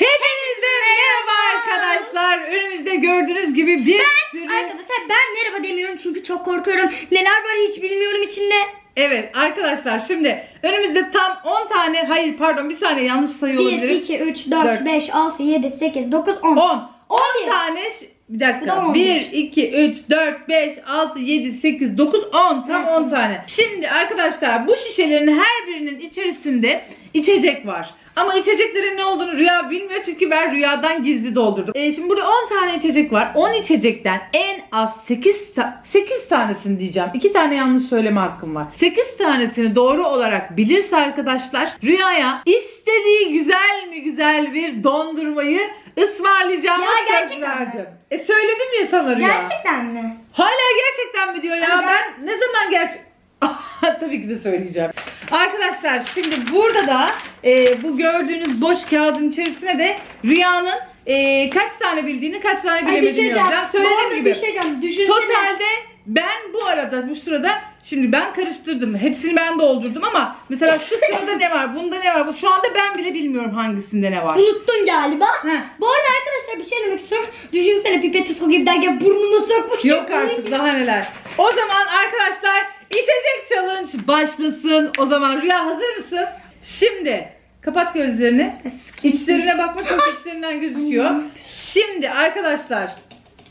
Hepinize merhaba arkadaşlar. Önümüzde gördüğünüz gibi bir sürü... Arkadaşlar ben merhaba demiyorum çünkü çok korkuyorum. Neler var hiç bilmiyorum içinde. Evet arkadaşlar şimdi önümüzde tam 10 tane hayır pardon bir saniye yanlış sayı 1, olabilirim. 2, 3, 4, Dört. 5, 6, 7, 8, 9, 10. 10. 10 On bir. tane bir Bu da dakika. on 1, bir. 2, 3, 4, 5, 6, 7, 8, 9, 10. Tam Evet. 10 tane. Şimdi arkadaşlar bu şişelerin her birinin içerisinde içecek var. Ama içeceklerin ne olduğunu Rüya bilmiyor çünkü ben Rüyadan gizli doldurdum. Ee, şimdi burada 10 tane içecek var. 10 içecekten en az 8, ta- 8 tanesini diyeceğim. 2 tane yanlış söyleme hakkım var. 8 tanesini doğru olarak bilirse arkadaşlar Rüya'ya istediği güzel mi güzel bir dondurmayı ısmarlayacağım. Ya gerçekten mi? E söyledim ya sana Rüya. Gerçekten mi? Hala gerçekten mi diyor ya? Hadi Ben ne zaman gerçek... Tabii ki de söyleyeceğim. Arkadaşlar şimdi burada da e, bu gördüğünüz boş kağıdın içerisine de Rüya'nın e, kaç tane bildiğini kaç tane Ay bir şey bilemediğini diyeceğim. yazacağım. Bu arada Söylediğim gibi. bir şey diyeceğim. Düşünsene. Totalde ben bu arada bu sırada şimdi ben karıştırdım. Hepsini ben doldurdum ama mesela şu sırada ne var? Bunda ne var? Şu anda ben bile bilmiyorum hangisinde ne var. Unuttun galiba. Heh. Bu arada arkadaşlar bir şey demek istiyorum. Düşünsene pipeti sokup derken burnuma sokmuş. Yok artık daha neler. O zaman arkadaşlar içecek challenge başlasın. O zaman Rüya hazır mısın? Şimdi kapat gözlerini. İçlerine bakma çok içlerinden gözüküyor. Şimdi arkadaşlar.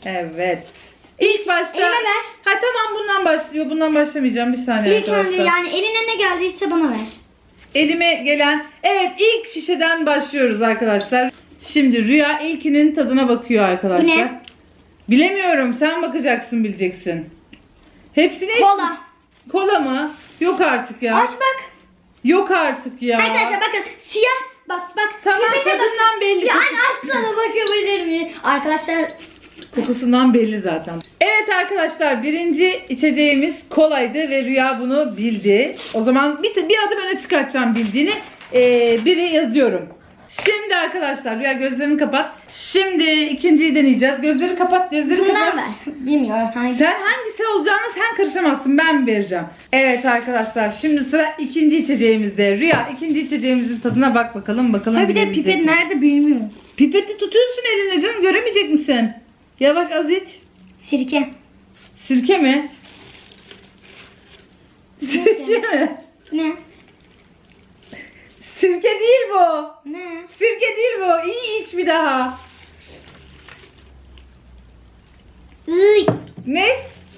Evet. İlk başta. Elime ver. Tamam bundan başlıyor. Bundan başlamayacağım. Bir saniye İlk arkadaşlar. önce yani eline ne geldiyse bana ver. Elime gelen. Evet ilk şişeden başlıyoruz arkadaşlar. Şimdi Rüya ilkinin tadına bakıyor arkadaşlar. Bu ne? Bilemiyorum. Sen bakacaksın bileceksin. Hepsini Kola. Kola mı? Yok artık ya. Aç bak. Yok artık ya. Arkadaşlar bakın siyah bak bak. Tamam bak. tadından belli. Yani açsana bakabilir miyim? Arkadaşlar Kokusundan belli zaten. Evet arkadaşlar birinci içeceğimiz kolaydı ve Rüya bunu bildi. O zaman bir, bir adım öne çıkartacağım bildiğini. Ee, biri yazıyorum. Şimdi arkadaşlar Rüya gözlerini kapat. Şimdi ikinciyi deneyeceğiz. Gözleri kapat, gözleri kapat. bundan ver. Bilmiyorum hangi. Sen hangisi olacağını sen karışamazsın. Ben vereceğim. Evet arkadaşlar şimdi sıra ikinci içeceğimizde. Rüya ikinci içeceğimizin tadına bak bakalım. Bakalım Ha bir de bilebilecek pipet mi? nerede bilmiyorum. Pipeti tutuyorsun eline canım göremeyecek misin? Yavaş az iç. Sirke. Sirke mi? Sirke mi? Ne? Sirke değil bu. Ne? Sirke değil bu. İyi iç bir daha. Iy, Ne?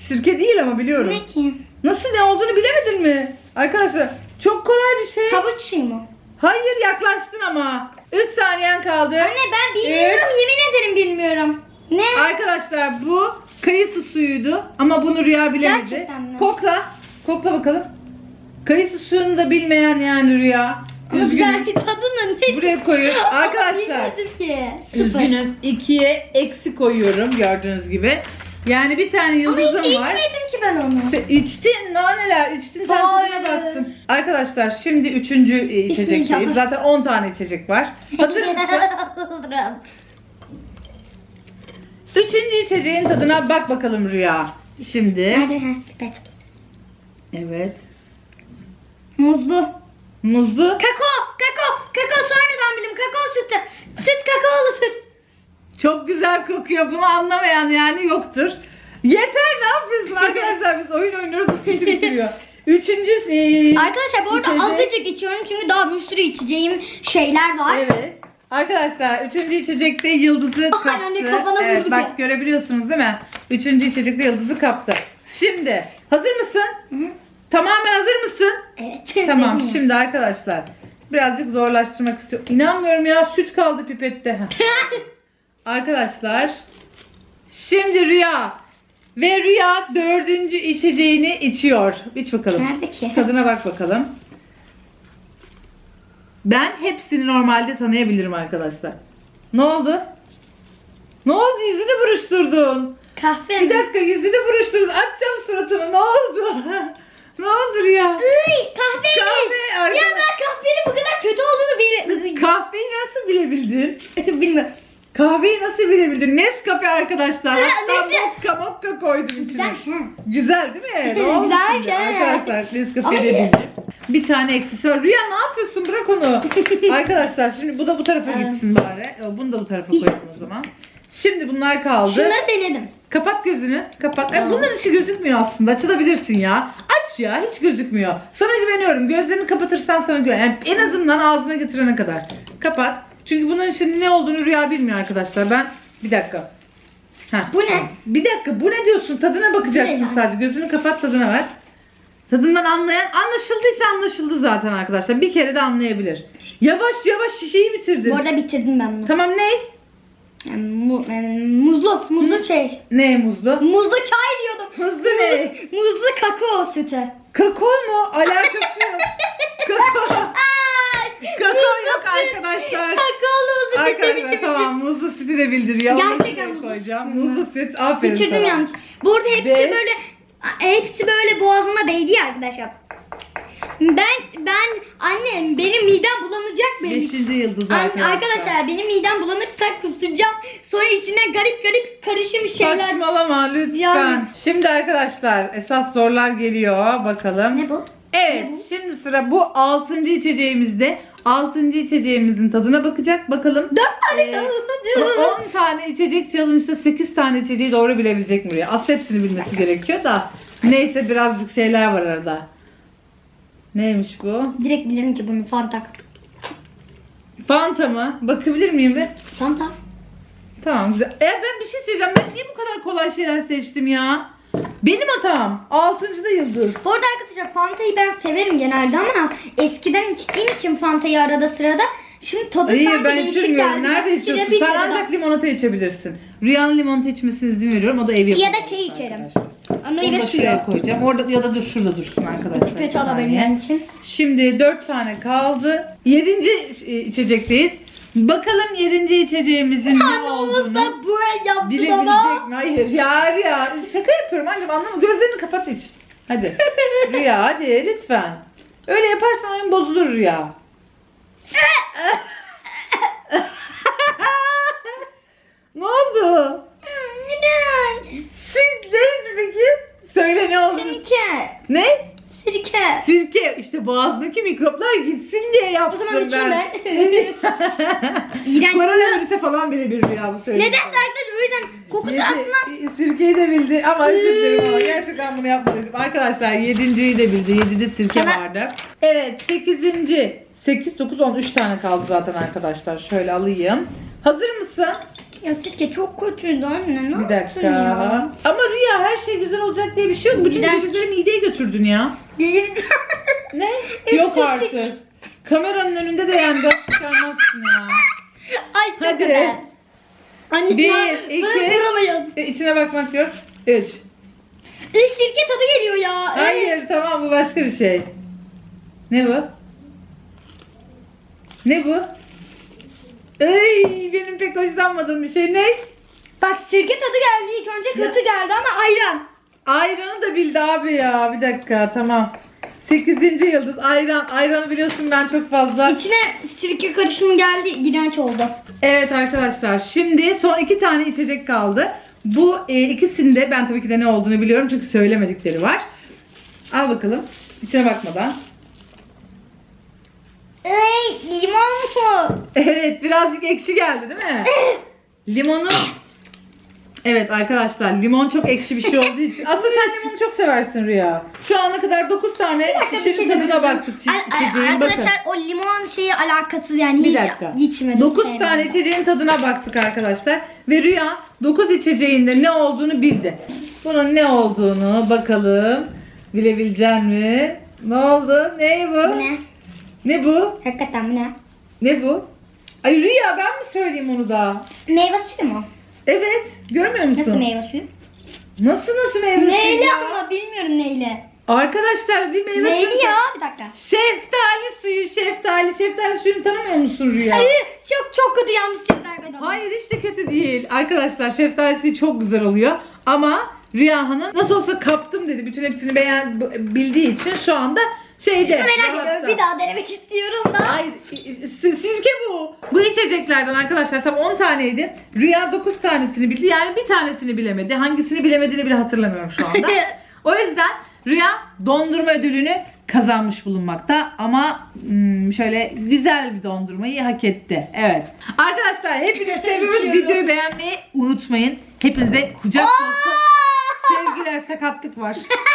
Sirke değil ama biliyorum. ne ki? Nasıl ne olduğunu bilemedin mi? Arkadaşlar çok kolay bir şey. Havuç suyu mu? Hayır yaklaştın ama. 3 saniyen kaldı. Anne ben bilmiyorum Üç. yemin ederim bilmiyorum. Ne? Arkadaşlar bu kayısı suyuydu ama bunu Rüya bilemedi. Gerçekten mi? Kokla. Kokla bakalım. Kayısı suyunu da bilmeyen yani Rüya. Üzgünüm. güzel tadını ne? Buraya koyun. Arkadaşlar. Bilmedim ki. Sıfır. Üzgünüm. ikiye eksi koyuyorum gördüğünüz gibi. Yani bir tane Ama hiç yıldızım var. içmedim ki ben onu. Sen içtin naneler içtin sen tadına Hayır. baktın. Arkadaşlar şimdi üçüncü e, içecekteyiz. Zaten 10 tane içecek var. Hazır mısın? Üçüncü içeceğin tadına bak bakalım Rüya. Şimdi. Nerede? Ha, pipet. Evet. Muzlu. Muzlu. Kakao, kakao, kakao sonradan bildim. Kakao sütü. Süt kakaolu süt. Çok güzel kokuyor. Bunu anlamayan yani yoktur. Yeter ne yapıyorsun arkadaşlar? Biz oyun oynuyoruz. Bu sütü bitiriyor. Üçüncü e, Arkadaşlar bu arada içecek- azıcık içiyorum çünkü daha bir sürü içeceğim şeyler var. Evet. Arkadaşlar üçüncü içecekte yıldızı kaptı. anne, kafana evet, vurdu bak ya. görebiliyorsunuz değil mi? Üçüncü içecekte yıldızı kaptı. Şimdi hazır mısın? Hı. Tamamen hazır mısın? Evet. Tamam eminim. şimdi arkadaşlar birazcık zorlaştırmak istiyorum. İnanmıyorum ya süt kaldı pipette. Arkadaşlar şimdi Rüya ve Rüya dördüncü içeceğini içiyor. İç bakalım. Nerede ki? Tadına bak bakalım. Ben hepsini normalde tanıyabilirim arkadaşlar. Ne oldu? Ne oldu? Yüzünü buruşturdun. Kahve Bir mi? dakika yüzünü buruşturdun. Açacağım suratını. Ne oldu? ne oldu Rüya? Iy, kahveymiş. Kahve, Ya arkadaş- ben kahvenin bu kadar kötü olduğunu bil Kahveyi nasıl bilebildin? bilmiyorum. Kahveyi nasıl bilebildin? Nescafe arkadaşlar. Ha, Hatta Nescafe. mokka mokka koydum içine. Güzelmiş ha. Güzel değil mi? Ne oldu Güzel, şimdi? ha. Arkadaşlar Nescafe'yi de Ama- bildim. Bir tane eksisi var. Rüya ne yapıyorsun? Bırak onu. Arkadaşlar şimdi bu da bu tarafa Evet. gitsin bari. E, Bunu da bu tarafa koyalım o zaman. Şimdi bunlar kaldı. Şunları denedim. Kapat gözünü. Kapat. Ay, Tamam. bunların içi gözükmüyor aslında. Açılabilirsin ya. Aç ya. Hiç gözükmüyor. Sana güveniyorum. Gözlerini kapatırsan sana güven. Yani en azından ağzına getirene kadar. Kapat. Çünkü bunların içinde ne olduğunu Rüya bilmiyor arkadaşlar. Ben bir dakika. Heh, Bu ne? Bir dakika. Bu ne diyorsun? Tadına bakacaksın Bu ne lan? sadece. Gözünü kapat tadına ver. Tadından anlayan anlaşıldıysa anlaşıldı zaten arkadaşlar. Bir kere de anlayabilir. Yavaş yavaş şişeyi bitirdin. Bu arada bitirdim ben bunu. Tamam ne? Yani mu, yani muzlu, muzlu şey. Ne muzlu? Muzlu çay diyordum. Muzlu ne? Muzlu kakao sütü. Kakao mu? Alakası yok. Kakao. Kakao muzlu yok süt. arkadaşlar. Kakaolu muzlu süt ne Arkadaşlar biçim tamam muzlu sütü de bildiriyor. Gerçekten muzlu koyacağım. Muzlu süt. Aferin Bitirdim sana. yanlış. Bu arada hepsi Beş. böyle hepsi böyle boğazıma değdi ya arkadaşlar. Ben ben annem benim midem bulanacak benim. Beşinci yıldız arkadaşlar. arkadaşlar benim midem bulanırsa kusturacağım. Sonra içine garip garip karışım şeyler. Saçmalama lütfen. Yani. Şimdi arkadaşlar esas sorular geliyor. Bakalım. Ne bu? Evet şimdi sıra bu altıncı içeceğimizde. Altıncı içeceğimizin tadına bakacak. Bakalım. Dört tane Ee, kaldı. 10 tane içecek challenge'da 8 tane içeceği doğru bilebilecek mi Rüya? Aslında hepsini bilmesi gerekiyor da. Neyse birazcık şeyler var arada. Neymiş bu? Direkt bilirim ki bunu Fanta. Fanta mı? Bakabilir miyim bir? Fanta. Tamam güzel. E ben bir şey söyleyeceğim. Ben niye bu kadar kolay şeyler seçtim ya? Benim hatam. Altıncıda yıldız. Bu arada arkadaşlar Fanta'yı ben severim genelde ama eskiden içtiğim için Fanta'yı arada sırada şimdi tadı sanki ben değişik geldi. Nerede Bir de içiyorsun? Sen kere ancak limonata içebilirsin. Rüyanın limonata içmesine izin veriyorum. O da ev yapımı. Ya da şey içerim. arkadaşlar. Onu da suyu. şuraya koyacağım. Orada ya da dur şurada dursun arkadaşlar. Bir Pipet saniye. alabilmem için. Şimdi dört tane kaldı. Yedinci e, içecekteyiz. Bakalım yedinci içeceğimizin ne olduğunu olmasa böyle yaptı bilebilecek baba. mi? Hayır ya Rüya. Şaka yapıyorum annem anlama. Gözlerini kapat iç. Hadi. Rüya hadi lütfen. Öyle yaparsan oyun bozulur Rüya. ne oldu? Neden? Siz neydi peki? Söyle ne oldu? Sirke. Ne? Sirke. Sirke. İşte boğazdaki mikroplar gitsin diye yaptım O zaman içeyim ben. İğrenç. Koronavirüse falan birebir Rüya bu söylediğim. Neden arkadaşlar o yüzden kokusu Yedi- aslında Sirkeyi de bildi ama özür dilerim ama gerçekten bunu yapmalıydım. Arkadaşlar yedinciyi de bildi. Yedide sirke Sana- vardı. Evet sekizinci. 8, 9, 10. 3 tane kaldı zaten arkadaşlar. Şöyle alayım. Hazır mısın? Ya sirke çok kötüydü anne ne Bir dakika. ya? Ama Rüya her şey güzel olacak diye bir şey yok. Bütün İğrenç. çocukları mideye götürdün ya. Ne? yok artık. Kameranın önünde de yani dört çıkarmazsın ya. Ay çok Hadi. güzel. Anne Bir, iki. ben vuramayın. E, içine bakmak yok. 3. Ee, Sirke tadı geliyor ya. Hayır tamam bu başka bir şey. Ne bu? Ne bu? Ey benim pek hoşlanmadığım bir şey. Ne? Bak sirke tadı geldi ilk önce kötü geldi ama ayran. Ayranı da bildi abi ya. Bir dakika tamam. 8. yıldız ayran. Ayranı biliyorsun ben çok fazla. İçine sirke karışımı geldi iğrenç oldu. Evet arkadaşlar şimdi son iki tane içecek kaldı. Bu e, ikisinde ben tabii ki de ne olduğunu biliyorum çünkü söylemedikleri var. Al bakalım. İçine bakmadan. Ey limon mu? Evet birazcık ekşi geldi değil mi? Limonu Evet arkadaşlar limon çok ekşi bir şey olduğu için. Aslında sen limonu çok seversin Rüya. Şu ana kadar 9 tane dakika, bir şişenin şey tadına demeyeceğim. baktık. şi- Ar- ar- içeceğin. Bakın. arkadaşlar o limon şeyi alakasız yani Bir hiç dakika. içmedim. 9 sevmedim. tane içeceğin tadına baktık arkadaşlar. Ve Rüya 9 içeceğinde ne olduğunu bildi. Bunun ne olduğunu bakalım. Bilebilecek mi? Ne oldu? Ne bu? Bu ne? Ne bu? Hakikaten bu ne? Ne bu? Ay Rüya ben mi söyleyeyim onu da? Meyve suyu mu? Evet. Görmüyor musun? Nasıl meyve suyu? Nasıl nasıl meyve suyu Neyle ya? ama bilmiyorum neyle. Arkadaşlar bir meyve Neyli suyu. ya? Bir dakika. Şeftali suyu, şeftali. Şeftali suyunu tanımıyor musun Rüya? Hayır çok çok kötü yanlış koydum. Hayır hiç de kötü değil. Arkadaşlar şeftali suyu çok güzel oluyor. Ama Rüya Hanım nasıl olsa kaptım dedi. Bütün hepsini beğen bildiği için şu anda şeyde. Şunu merak rahatta. ediyorum. Bir daha denemek istiyorum da. Hayır, si- sirke bu. Bu içeceklerden arkadaşlar tam 10 taneydi. Rüya 9 tanesini bildi. Yani bir tanesini bilemedi. Hangisini bilemediğini bile hatırlamıyorum şu anda. O yüzden Rüya dondurma ödülünü kazanmış bulunmakta ama hmm, şöyle güzel bir dondurmayı hak etti. Evet. Arkadaşlar hepinizi seviyoruz. Videoyu beğenmeyi unutmayın. Hepinize kucak dolusu sevgiler sakatlık var.